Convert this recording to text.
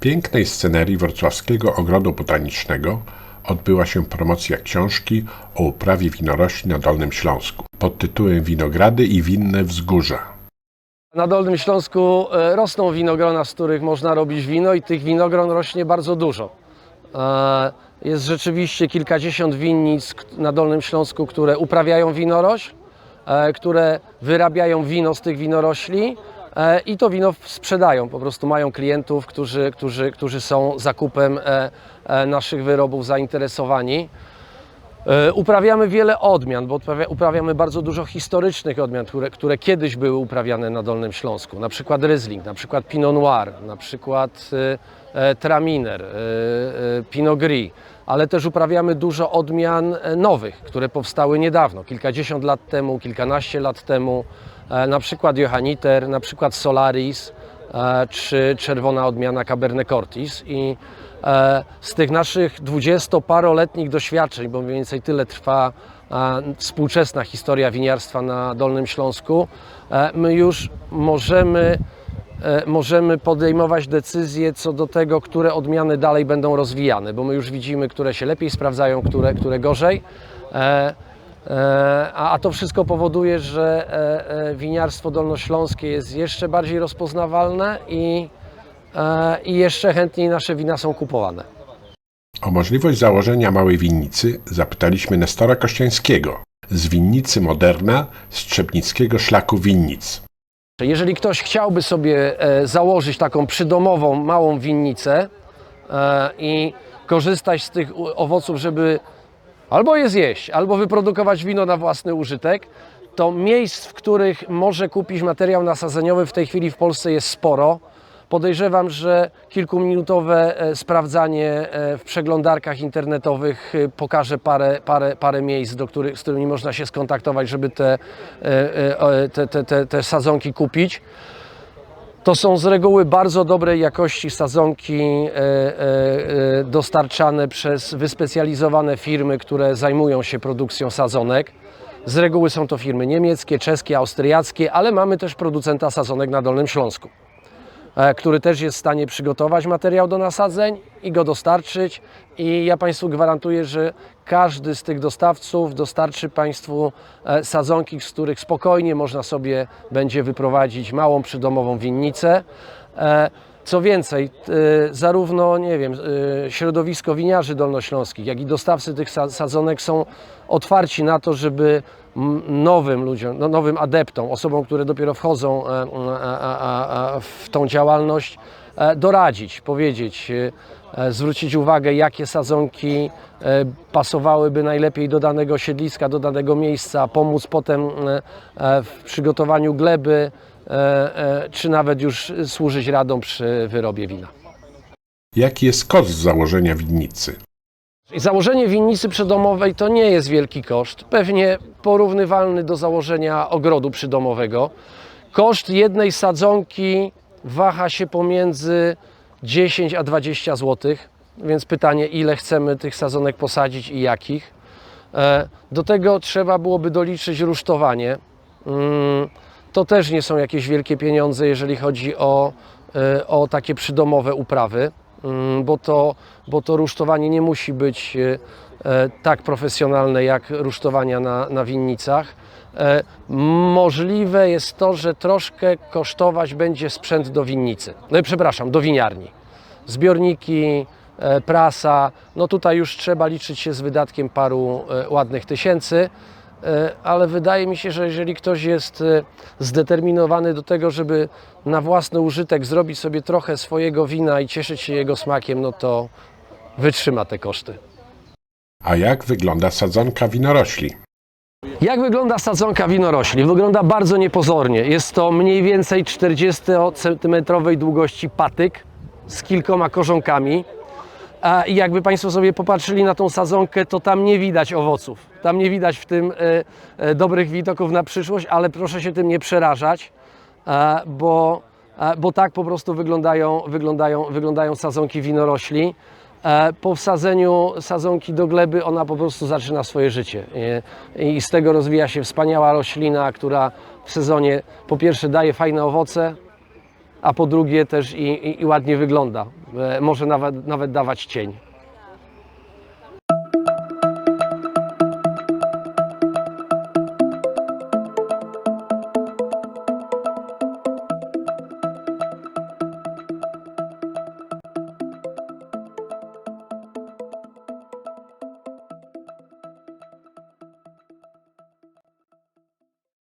pięknej scenerii wrocławskiego ogrodu botanicznego odbyła się promocja książki o uprawie winorośli na Dolnym Śląsku pod tytułem Winogrady i winne wzgórza. Na Dolnym Śląsku e, rosną winogrona, z których można robić wino i tych winogron rośnie bardzo dużo. E, Jest rzeczywiście kilkadziesiąt winnic na Dolnym Śląsku, które uprawiają winorośl, e, które wyrabiają wino z tych winorośli i to wino sprzedają. Po prostu mają klientów, którzy, którzy, którzy są zakupem e, e, naszych wyrobów zainteresowani. E, Uprawiamy wiele odmian, bo uprawia- uprawiamy bardzo dużo historycznych odmian, które, które kiedyś były uprawiane na Dolnym Śląsku. Na przykład Riesling, na przykład Pinot Noir, na przykład e, e, Traminer, e, e, Pinot Gris, ale też uprawiamy dużo odmian e, nowych, które powstały niedawno, kilkadziesiąt lat temu, kilkanaście lat temu. E, na przykład Johanniter, na przykład Solaris, e, czy czerwona odmiana Cabernet Cortis i e, z tych naszych dwudziestoparoletnich doświadczeń, bo mniej więcej tyle trwa współczesna historia winiarstwa na Dolnym Śląsku, my już możemy, możemy podejmować decyzje co do tego, które odmiany dalej będą rozwijane, bo my już widzimy, które się lepiej sprawdzają, które, które gorzej. E, A, a to wszystko powoduje, że e, e, winiarstwo dolnośląskie jest jeszcze bardziej rozpoznawalne i, i jeszcze chętniej nasze wina są kupowane. O możliwość założenia małej winnicy zapytaliśmy Nestora Kościańskiego z winnicy Moderna z Trzebnickiego Szlaku Winnic. Jeżeli ktoś chciałby sobie założyć taką przydomową, małą winnicę i korzystać z tych owoców, żeby albo je zjeść, albo wyprodukować wino na własny użytek, to miejsc, w których może kupić materiał nasadzeniowy w tej chwili w Polsce jest sporo. Podejrzewam, że kilkuminutowe e, sprawdzanie e, w przeglądarkach internetowych e, pokaże parę, parę, parę miejsc, do których, z którymi można się skontaktować, żeby te, te, te, te, te sadzonki kupić. To są z reguły bardzo dobrej jakości sadzonki e, e, e, dostarczane przez wyspecjalizowane firmy, które zajmują się produkcją sadzonek. Z reguły są to firmy niemieckie, czeskie, austriackie, ale mamy też producenta sadzonek na Dolnym Śląsku, który też jest w stanie przygotować materiał do nasadzeń i go dostarczyć. I ja Państwu gwarantuję, że każdy z tych dostawców dostarczy Państwu e, sadzonki, z których spokojnie można sobie będzie wyprowadzić małą przydomową winnicę. Co więcej, e, zarówno nie wiem, e, środowisko winiarzy dolnośląskich, jak i dostawcy tych sa- sadzonek są otwarci na to, żeby nowym ludziom, no, nowym adeptom, osobom, które dopiero wchodzą e, w tą działalność, doradzić, powiedzieć, e, e, zwrócić uwagę, jakie sadzonki e, pasowałyby najlepiej do danego siedliska, do danego miejsca, pomóc potem e, e, w przygotowaniu gleby, e, e, czy nawet już służyć radą przy wyrobie wina. Jaki jest koszt założenia winnicy? Założenie winnicy przydomowej to nie jest wielki koszt, pewnie porównywalny do założenia ogrodu przydomowego. Koszt jednej sadzonki waha się pomiędzy 10 a 20 zł, więc pytanie, ile chcemy tych sadzonek posadzić i jakich. E, Do tego trzeba byłoby doliczyć rusztowanie. Mm, To też nie są jakieś wielkie pieniądze, jeżeli chodzi o, e, o takie przydomowe uprawy, bo to, bo to rusztowanie nie musi być e, e, tak profesjonalne jak rusztowania na, na winnicach. E, Możliwe jest to, że troszkę kosztować będzie sprzęt do winnicy. No, przepraszam, do winiarni zbiorniki, prasa. No tutaj już trzeba liczyć się z wydatkiem paru ładnych tysięcy, ale wydaje mi się, że jeżeli ktoś jest e, zdeterminowany do tego, żeby na własny użytek zrobić sobie trochę swojego wina i cieszyć się jego smakiem, no to wytrzyma te koszty. A jak wygląda sadzonka winorośli? Jak wygląda sadzonka winorośli? Wygląda bardzo niepozornie. Jest to mniej więcej 40-centymetrowej długości patyk z kilkoma korzonkami. I jakby Państwo sobie popatrzyli na tą sadzonkę, to tam nie widać owoców. Tam nie widać w tym e, e, dobrych widoków na przyszłość, ale proszę się tym nie przerażać, e, bo, bo tak po prostu wyglądają, wyglądają, wyglądają sadzonki winorośli. Po wsadzeniu sadzonki do gleby ona po prostu zaczyna swoje życie i z tego rozwija się wspaniała roślina, która w sezonie po pierwsze daje fajne owoce, a po drugie też i, i, i ładnie wygląda. E, może nawet, nawet dawać cień.